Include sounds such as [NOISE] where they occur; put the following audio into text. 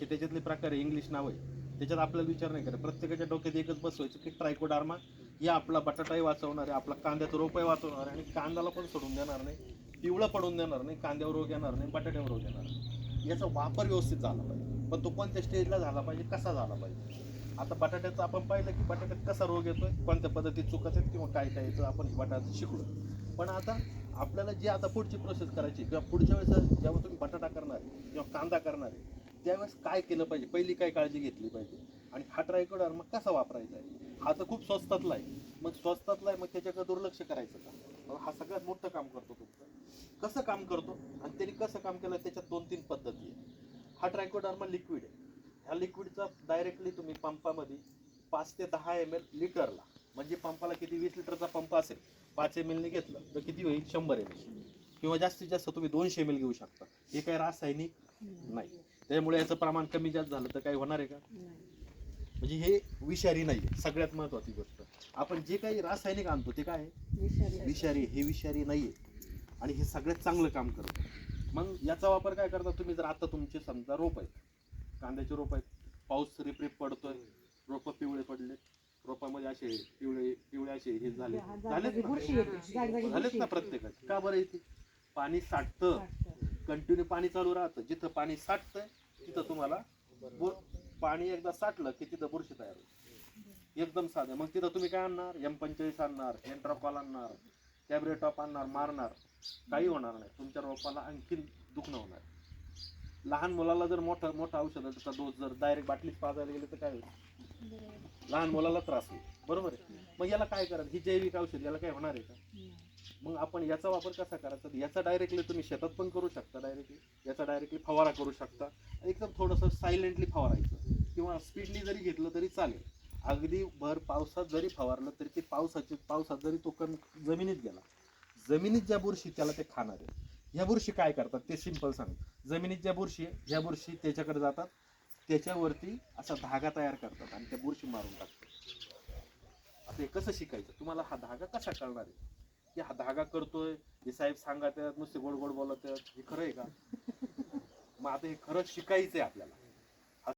असे त्याच्यातले प्रकार आहे इंग्लिश नाव आहे. त्याच्यात आपल्याला विचार नाही करायचा प्रत्येकाच्या डोक्यात एकच बसवायचं की ट्रायकोडार्मा या आपला बटाटाही वाचवणार आहे आपला कांद्याचं रोपही वाचवणार आहे आणि कांद्याला पण सोडून देणार नाही? पिवळं पडून देणार नाही कांद्यावर रोग येणार नाही बटाट्यावर रोग येणार नाही. याचा वापर व्यवस्थित झाला पाहिजे. पण तो कोणत्या स्टेजला झाला पाहिजे कसा झाला पाहिजे? आता बटाट्याचं आपण पाहिलं की बटाट्यात कसा रोग येतो आहे कोणत्या पद्धतीत चुकत आहेत किंवा काय काय येतं आपण बटाट्याचं शिकलो. पण आता आपल्याला जी आता पुढची प्रोसेस करायची किंवा पुढच्या वेळेस जेव्हा तुम्ही बटाटा करणार आहे किंवा कांदा करणार आहे त्यावेळेस काय केलं पाहिजे पहिली काय काळजी घेतली पाहिजे? आणि हा ट्रायकोडर मग कसा वापरायचा आहे? हा तर खूप स्वस्तातला आहे. मग स्वस्तातला आहे मग त्याच्याकडे दुर्लक्ष करायचं का? मग हा सगळ्यात मोठं काम करतो तुमचं कसं काम करतो? आणि त्यांनी कसं काम केलं? त्याच्यात दोन तीन पद्धती आहे हा ट्रायकोडर्मा लिक्विड आहे. ह्या लिक्विडचा डायरेक्टली तुम्ही पंपामध्ये पाच ते दहा एम एल लिटरला म्हणजे पंपाला किती वीस लिटरचा पंप असेल पाच एम एलने घेतलं तर किती होईल? शंभर एम एल किंवा जास्तीत जास्त तुम्ही दोनशे एम एल घेऊ शकता. हे काही रासायनिक नाही. त्यामुळे याचं प्रमाण कमी जास्त झालं तर काही होणार आहे का? म्हणजे हे विषारी नाही आहे सगळ्यात महत्वाची गोष्ट. आपण जे काही रासायनिक आणतो ते काय आहे? विषारी. हे विषारी नाही आहे आणि हे सगळ्यात चांगलं काम करतं. मग याचा वापर काय करता तुम्ही? जर आता तुमचे समजा रोप आहेत. कांद्याचे रोप आहेत. पाऊस रिपरिप पडतोय. रोप पिवळे पडले. रोपामध्ये असे पिवळे पिवळे असे हे झाले. झालेत ना. झालेत ना प्रत्येकाचे. का बरं येते? पाणी साठतं. कंटिन्यू पाणी चालू राहतं. जिथं पाणी साठतंय तिथं तुम्हाला पाणी एकदा साठलं की तिथं बुरशी तयार होईल एकदम साधे. मग तिथं तुम्ही काय आणणार? एम पंचेचाळीस आणणार एन्ट्रॉकॉल आणणार टॅब्रेटॉप आणणार मारणार. काही होणार नाही. तुमच्या रोपाला आणखीन दुखणं होणार. लहान मुलाला जर मोठं मोठा औषधाचा डोस जर डायरेक्ट बाटलीत पाजायला गेले तर काय होईल? लहान मुलाला त्रास होईल. बरोबर आहे? मग याला काय करायचं? ही जैविक औषध याला काय होणार आहे का? मग आपण याचा वापर कसा करायचा? याचा डायरेक्टली तुम्ही शेतात पण करू शकता डायरेक्टली याचा डायरेक्टली फवारा करू शकता. एकदम थोडंसं सायलेंटली फवारायचं. किंवा स्पीडली जरी घेतलं तरी चालेल. अगदी भर पावसात जरी फवारलं तरी ते पावसाची पावसात जरी तो कण जमिनीत गेला जमिनीत ज्या बुरशी त्याला ते खाणार आहे. ह्या बुरशी काय करतात? ते सिंपल सांग जमिनीत ज्या बुरशी आहे ह्या बुरशी त्याच्याकडे जातात. त्याच्यावरती असा धागा तयार करतात आणि त्या बुरशी मारून टाकतात. आता हे कसं शिकायचं? तुम्हाला हा धागा कसा कळणार आहे? की हा धागा करतोय हे साहेब सांगत आहेत नुसते गोड गोड बोलत आहेत हे खरं आहे का? [LAUGHS] मग आता हे खरं शिकायचं आहे आपल्याला.